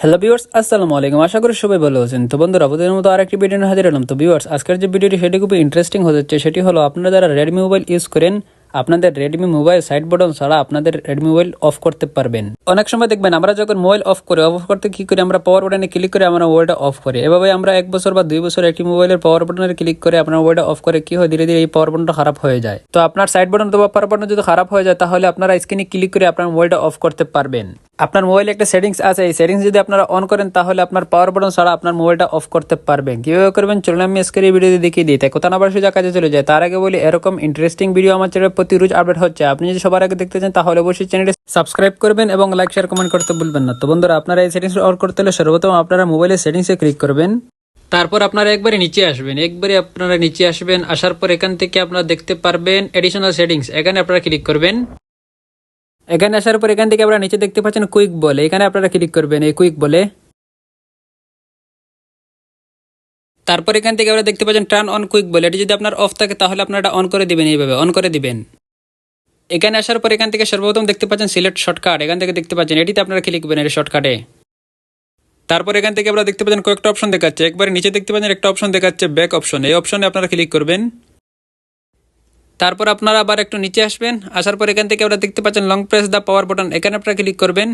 Hello viewers আসসালামু আলাইকুম। আশা করি সবাই ভালো আছেন। তো বন্ধুরা, আপনাদের মতো আরেকটি ভিডিও হাজির হলাম। তো ভিউয়ার্স আজকের যে ভিডিওটি সেটি খুবই ইন্টারেস্টিং হতে হচ্ছে সেটি হলো, আপনারা যারা রেডমি মোবাইল ইউজ করেন আপনাদের রেডমি মোবাইল সাইড বটন ছাড়া আপনাদের রেডমি মোবাইল অফ করতে পারবেন। অনেক সময় দেখবেন আমরা যখন মোবাইল অফ করে অফ করতে কি করি? আমরা পাওয়ার বাটনে ক্লিক করে আমরা মোবাইলটা অফ করি। এভাবে আমরা এক বছর বা দুই বছর একটি মোবাইলের পাওয়ার বাটনে ক্লিক করে আপনার মোবাইলটা অফ করে কি হয়? ধীরে ধীরে এই পাওয়ার বাটনটা খারাপ হয়ে যায়। তো আপনার সাইড বাটন অথবা পাওয়ার বাটন যদি খারাপ হয়ে যায়, তাহলে আপনারা স্ক্রিনে ক্লিক করে আপনার মোবাইলটা অফ করতে পারবেন। আপনার মোবাইলে একটা সেটিংস আছে, এই সেটিংস যদি আপনারা অন করেন, তাহলে আপনার পাওয়ার বাটন ছাড়া আপনার মোবাইলটা অফ করতে পারবেন। কীভাবে করবেন? চলুন আমি আজকের এই ভিডিওতে দেখিয়ে দিই। তাই কোথা না আবার সোজা কাজে চলে যায় তার আগে বলি, এরকম ইন্টারেস্টিং ভিডিও আমার চ্যানেলে প্রতি রোজ আপডেট হচ্ছে। আপনি যদি সবার আগে দেখতে চান, তাহলে অবশ্যই চ্যানেলটি সাবস্ক্রাইব করবেন এবং লাইক শেয়ার কমেন্ট করতে ভুলবেন না। তো বন্ধুরা, আপনারা এই সেটিংস অন করতে হলে সর্বপ্রথম আপনারা মোবাইলের সেটিংসে ক্লিক করবেন। তারপর আপনারা একবারে নিচে আসবেন। একবারে আপনারা নিচে আসবেন। আসার পর এখান থেকে আপনারা দেখতে পারবেন এডিশনাল সেটিংস এখানে আপনারা ক্লিক করবেন। এখানে আসার পর এখান থেকে আপনারা নিচে দেখতে পাচ্ছেন কুইক বলে। এখানে আপনারা ক্লিক করবেন এই কুইক বলে। তারপর এখান থেকে আপনারা দেখতে পাচ্ছেন টার্ন অন কুইক বলে। এটি যদি আপনার অফ থাকে, তাহলে আপনারা এটা অন করে দিবেন এইভাবে অন করে দিবেন। এখানে আসার পর এখান থেকে সর্বপ্রথম দেখতে পাচ্ছেন সিলেক্ট শর্টকাট এখান থেকে দেখতে পাচ্ছেন, এটিতে আপনারা ক্লিক করবেন এই শর্টকাটে তারপর এখান থেকে আপনারা দেখতে পাচ্ছেন কয়েকটা অপশন দেখাচ্ছে। একবারে নিচে দেখতে পাচ্ছেন একটা অপশন দেখাচ্ছে ব্যাক অপশন এই অপশনে আপনারা ক্লিক করবেন। তারপর আপনারা আবার একটু নিচে আসবেন। আসার পর এখান থেকে আপনারা দেখতে পাচ্ছেন long press the power button এখানে আপনারা ক্লিক করবেন।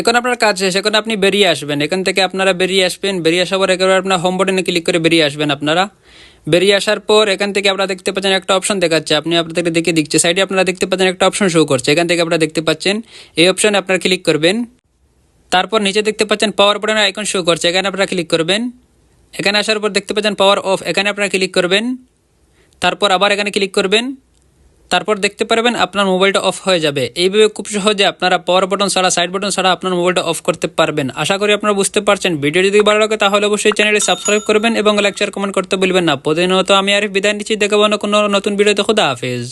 এখন আপনার কাজ শেষ, এখন আপনি বেরিয়ে আসবেন। এখান থেকে আপনারা বেরিয়ে আসবেন, বেরিয়ে আসার পর একেবারে আপনার হোম বাটনে ক্লিক করে বেরিয়ে আসবেন আপনারা। বেরিয়ে আসার পর এখান থেকে আপনারা দেখতে পাচ্ছেন একটা অপশন দেখাচ্ছে। আপনি আপনাদেরকে দেখে দিচ্ছে। সাইডে আপনারা দেখতে পাচ্ছেন একটা অপশন শো করছে। এখান থেকে আপনারা দেখতে পাচ্ছেন, এই অপশনে আপনারা ক্লিক করবেন। তারপর নিচে দেখতে পাচ্ছেন পাওয়ার বাটনের আইকন শো করছে। এখানে আপনারা ক্লিক করবেন। এখানে আসার পর দেখতে পাচ্ছেন পাওয়ার অফ এখানে আপনারা ক্লিক করবেন। তারপর আবার এখানে ক্লিক করবেন। তারপর দেখতে পারবেন আপনার মোবাইলটা অফ হয়ে যাবে। এইভাবে খুব সহজে আপনারা পাওয়ার বাটন ছাড়া সাইড বাটন ছাড়া আপনার মোবাইলটা অফ করতে পারবেন। আশা করি আপনারা বুঝতে পারছেন। ভিডিও যদি ভালো লাগে, তাহলে অবশ্যই চ্যানেলটি সাবস্ক্রাইব করবেন এবং লেকচার কমেন্ট করতে বলবেন না। প্রতিনিয়ত আমি আর বিদায় নিচ্ছি। দেখাবো না কোনো নতুন ভিডিওতে খুদা হাফেজ।